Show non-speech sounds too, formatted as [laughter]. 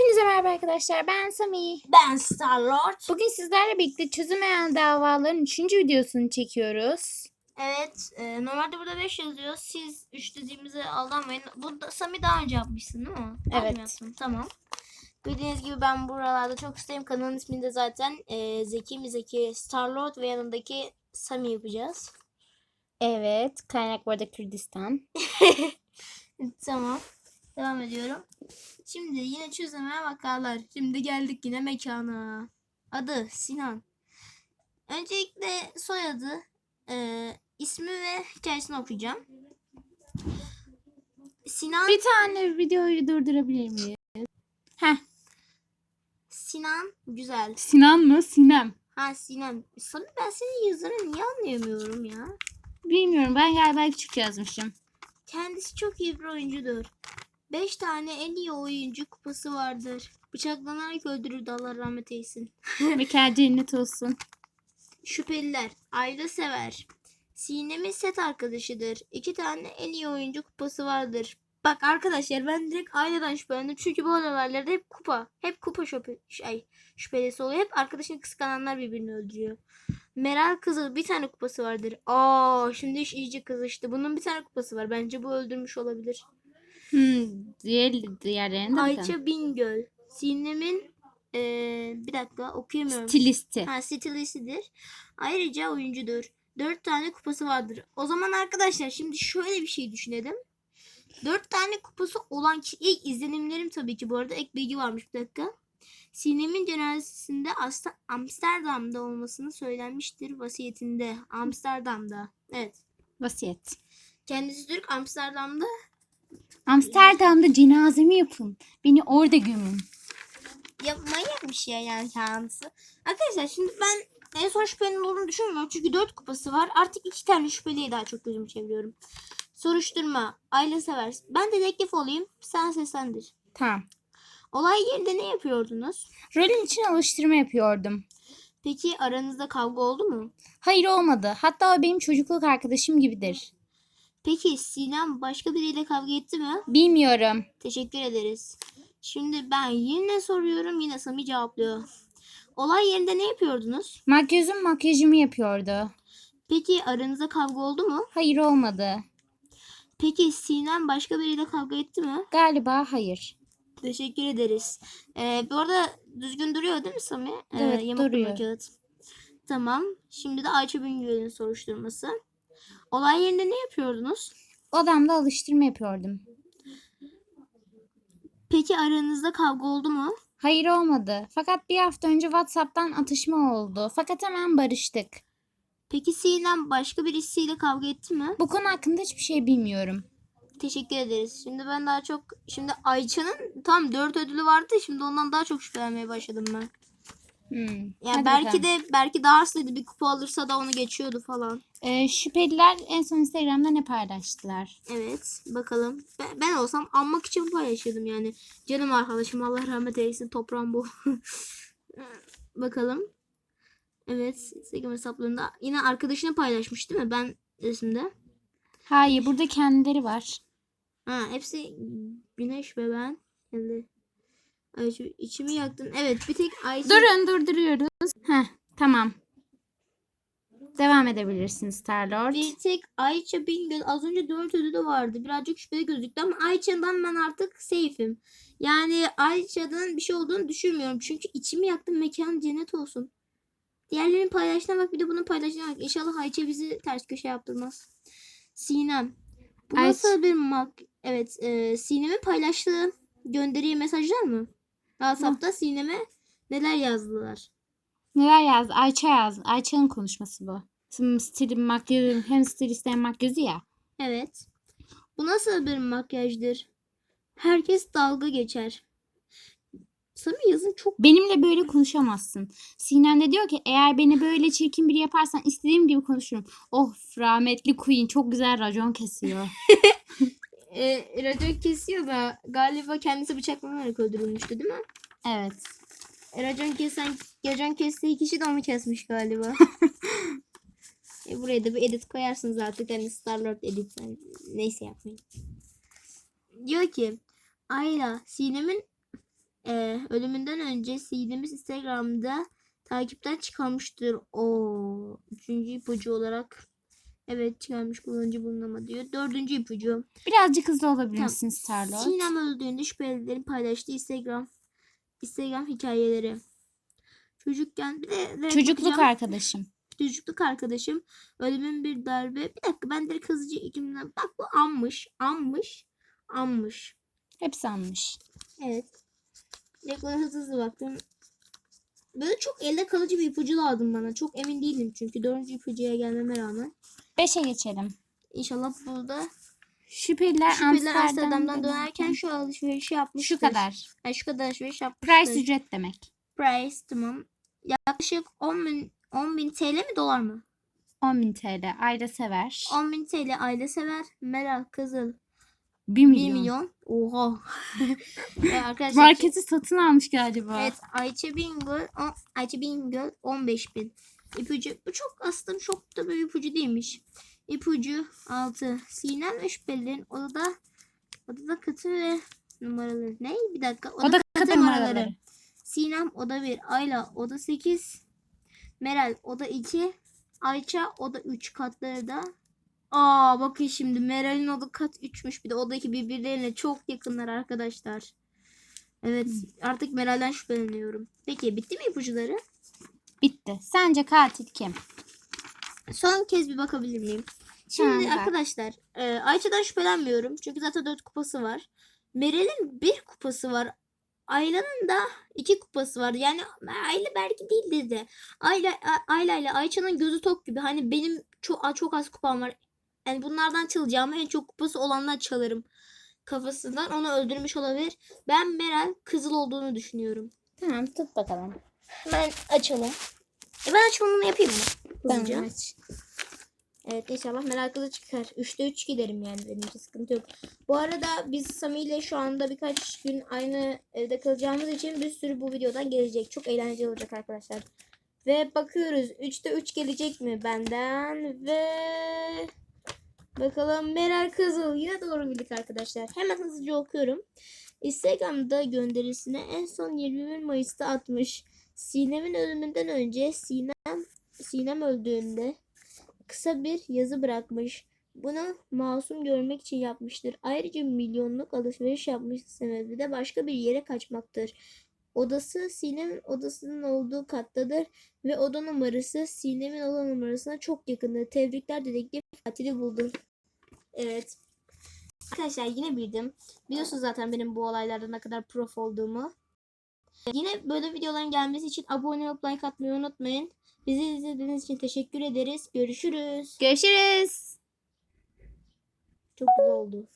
Hepinize merhaba arkadaşlar. Ben Sami. Ben Starlord. Bugün sizlerle birlikte çözümeyen davaların 3. videosunu çekiyoruz. Evet, e, normalde burada 5 yazıyor. Siz 3 dediğimize aldanmayın. Bu da, Sami daha önce yapmışsın değil mi? Evet. yaptım? Tamam. Bildiğiniz gibi ben buralarda çok ustayım. Kanalın ismini de zaten e, Zeki mi Zeki Starlord ve yanındaki Sami yapacağız. Evet. Kaynak bu arada Kürdistan. [laughs] tamam. Devam ediyorum. Şimdi yine çözüme vakalar. Şimdi geldik yine mekana. Adı Sinan. Öncelikle soyadı, e, ismi ve hikayesini okuyacağım. Sinan Bir tane videoyu durdurabilir miyiz? Heh. Sinan güzel. Sinan mı? Sinem. Ha Sinan. Sami ben senin yazını niye anlayamıyorum ya? Bilmiyorum. Ben galiba küçük yazmışım. Kendisi çok iyi bir oyuncudur. 5 tane en iyi oyuncu kupası vardır. Bıçaklanarak öldürürdü Allah rahmet eylesin. [laughs] Mekan cennet olsun. Şüpheliler. Aile sever. Sinem'in set arkadaşıdır. İki tane en iyi oyuncu kupası vardır. Bak arkadaşlar ben direkt aileden şüphelendim. Çünkü bu olaylarda hep kupa. Hep kupa şüphe, şey, şüphelisi oluyor. Hep arkadaşını kıskananlar birbirini öldürüyor. Meral Kızıl bir tane kupası vardır. Aa şimdi iş iyice kızıştı. Bunun bir tane kupası var. Bence bu öldürmüş olabilir. Hmm, diğer, diğerlerini de bakalım. Ayça Bingöl. Sinem'in eee, bir dakika okuyamıyorum. Stilisti. Ha, stilistidir. Ayrıca oyuncudur. Dört tane kupası vardır. O zaman arkadaşlar şimdi şöyle bir şey düşünelim. Dört tane kupası olan kişi ilk izlenimlerim tabii ki bu arada ek bilgi varmış bir dakika. Sinem'in cenazesinde aslında Amsterdam'da olmasını söylenmiştir vasiyetinde. Amsterdam'da. Evet. Vasiyet. Kendisi Türk Amsterdam'da. Amsterdam'da cenazemi yapın. Beni orada gömün. Ya manyakmış ya yani kendisi. Arkadaşlar şimdi ben en son şüphelinin olduğunu düşünmüyorum. Çünkü dört kupası var. Artık iki tane şüpheliye daha çok gözümü çeviriyorum. Soruşturma. Aile sever. Ben dedektif olayım. Sen seslendir. Tamam. Olay yerinde ne yapıyordunuz? Rolün için alıştırma yapıyordum. Peki aranızda kavga oldu mu? Hayır olmadı. Hatta o benim çocukluk arkadaşım gibidir. Peki Sinem başka biriyle kavga etti mi? Bilmiyorum. Teşekkür ederiz. Şimdi ben yine soruyorum. Yine Sami cevaplıyor. Olay yerinde ne yapıyordunuz? Makyözüm makyajımı yapıyordu. Peki aranızda kavga oldu mu? Hayır olmadı. Peki Sinem başka biriyle kavga etti mi? Galiba hayır. Teşekkür ederiz. Ee, bu arada düzgün duruyor değil mi Sami? Ee, Evet, duruyor. durma kağıt. Tamam. Şimdi de Ayça Bingöl'ün soruşturması. Olay yerinde ne yapıyordunuz? Odamda alıştırma yapıyordum. Peki aranızda kavga oldu mu? Hayır olmadı. Fakat bir hafta önce WhatsApp'tan atışma oldu. Fakat hemen barıştık. Peki Sinem başka birisiyle kavga etti mi? Bu konu hakkında hiçbir şey bilmiyorum. Teşekkür ederiz. Şimdi ben daha çok... Şimdi Ayça'nın tam 4 ödülü vardı. Şimdi ondan daha çok şüphelenmeye başladım ben. Hmm. Yani hadi belki bakalım. de belki daha hızlıydı. Bir kupa alırsa da onu geçiyordu falan. Ee, şüpheliler en son Instagram'da ne paylaştılar? Evet bakalım. Ben, ben olsam anmak için paylaşırdım yani. Canım arkadaşım Allah rahmet eylesin toprağım bu. [laughs] bakalım. Evet Instagram hesaplarında yine arkadaşını paylaşmış değil mi? Ben resimde. Hayır burada kendileri var. Ha hepsi Güneş ve ben. Kendi. Ay şu içimi yaktın. Evet bir tek Ayşe. Durun durduruyoruz. Heh tamam. Devam edebilirsiniz Starlord. Bir tek Ayça Bingöl az önce 4 ödülü vardı. Birazcık şüpheli gözüktü ama Ayça'dan ben artık safe'im. Yani Ayça'dan bir şey olduğunu düşünmüyorum. Çünkü içimi yaktım mekan cennet olsun. Diğerlerinin paylaşına bak bir de bunun paylaşına bak. İnşallah Ayça bizi ters köşe yaptırmaz. Sinem. Bu Ayça- nasıl bir mak... Evet e, Sinem'in paylaştığı gönderiyi mesajlar mı? WhatsApp'ta Sinem'e neler yazdılar? Neler yazdı? Ayça yazdı. Ayça'nın konuşması bu. Şimdi stil makyajı hem stilist hem makyözü ya. Evet. Bu nasıl bir makyajdır? Herkes dalga geçer. Sami yazın çok Benimle böyle konuşamazsın. Sinem de diyor ki eğer beni böyle çirkin biri yaparsan istediğim gibi konuşurum. Oh rahmetli Queen çok güzel racon kesiyor. [laughs] e, racon kesiyor da galiba kendisi bıçaklanarak öldürülmüştü değil mi? evet. E, racon kesen, racon kestiği kişi de onu kesmiş galiba. [laughs] e, buraya da bir edit koyarsınız artık. Hani Starlord edit. Yani neyse yapmayın. Diyor ki Ayla Sinem'in Ee, ölümünden önce Sinem'i Instagram'da takipten çıkarmıştır. O üçüncü ipucu olarak evet çıkarmış kullanıcı bulunama diyor. Dördüncü ipucu. Birazcık hızlı olabilirsin Starlord. Sinem öldüğünde şüphelilerin paylaştığı Instagram Instagram hikayeleri. Çocukken bir de Çocukluk bakacağım. arkadaşım. çocukluk arkadaşım ölümün bir darbe. Bir dakika ben direkt hızlıca ikimden bak bu anmış, anmış, anmış. Hepsi almış. Evet. Direkt ona hızlı hızlı baktım. Böyle çok elde kalıcı bir ipucu lazım bana. Çok emin değilim çünkü dördüncü ipucuya gelmeme rağmen. Beşe geçelim. İnşallah burada Şüpheliler, şüpheliler Amsterdam'dan Amsterdam'dan dönerken şu alışverişi yapmıştır. şu kadar. Yani şu kadar alışveriş yapmıştır. Price ücret demek. Price tamam. Yaklaşık 10 bin, 10 bin TL mi dolar mı? 10.000 TL. Ayda sever. 10 bin TL aile sever. Meral Kızıl 1 1 milyon. milyon. Oha. [laughs] Ee, arkadaşlar Marketi satın almış galiba. Evet Ayça Bingöl, Ayça Bingöl 15 bin. İpucu bu çok aslında çok da bir ipucu değilmiş. İpucu 6. Sinem ve şüphelilerin odada odada katı ve numaraları. Ne? Bir dakika. O da katı numaraları. Sinem oda 1. Ayla oda 8. Meral oda 2. Ayça oda 3 katları da. Aa bakın şimdi Meral'in oda kat 3'müş. Bir de oda 2 birbirlerine çok yakınlar arkadaşlar. Evet artık Meral'den şüpheleniyorum. Peki bitti mi ipuçları? Bitti. Sence katil kim? Son kez bir bakabilir miyim? Şimdi bak. arkadaşlar e, Ayça'dan şüphelenmiyorum. Çünkü zaten 4 kupası var. Meral'in 1 kupası var. Ayla'nın da 2 kupası var. Yani Ayla belki değildir de. Ayla, A- Ayla ile Ayça'nın gözü tok gibi. Hani benim çok, çok az kupam var. Yani bunlardan çalacağım. En çok kupası olanlar çalarım. Kafasından onu öldürmüş olabilir. Ben Meral Kızıl olduğunu düşünüyorum. Tamam tut bakalım. Ben açalım. E ben açmamını yapayım mı? Hızlıca. Tamam aç. Evet inşallah meraklı çıkar. 3'te 3 giderim yani benim için sıkıntı yok. Bu arada biz Sami ile şu anda birkaç gün aynı evde kalacağımız için bir sürü bu videodan gelecek. Çok eğlenceli olacak arkadaşlar. Ve bakıyoruz 3'te 3 gelecek mi benden ve bakalım Meral Kızıl yine doğru bildik arkadaşlar. Hemen hızlıca okuyorum. Instagram'da gönderisine en son 21 Mayıs'ta atmış. Sinem'in ölümünden önce Sinem Sinem öldüğünde kısa bir yazı bırakmış. Bunu masum görmek için yapmıştır. Ayrıca milyonluk alışveriş yapmış sebebi de başka bir yere kaçmaktır. Odası Sinem'in odasının olduğu kattadır ve oda numarası Sinem'in oda numarasına çok yakındır. Tebrikler dedektif katili buldum. Evet. Arkadaşlar yine bildim. Biliyorsunuz zaten benim bu olaylarda ne kadar prof olduğumu. Yine böyle videoların gelmesi için abone olup like atmayı unutmayın. Bizi izlediğiniz için teşekkür ederiz. Görüşürüz. Görüşürüz. Çok güzel oldu.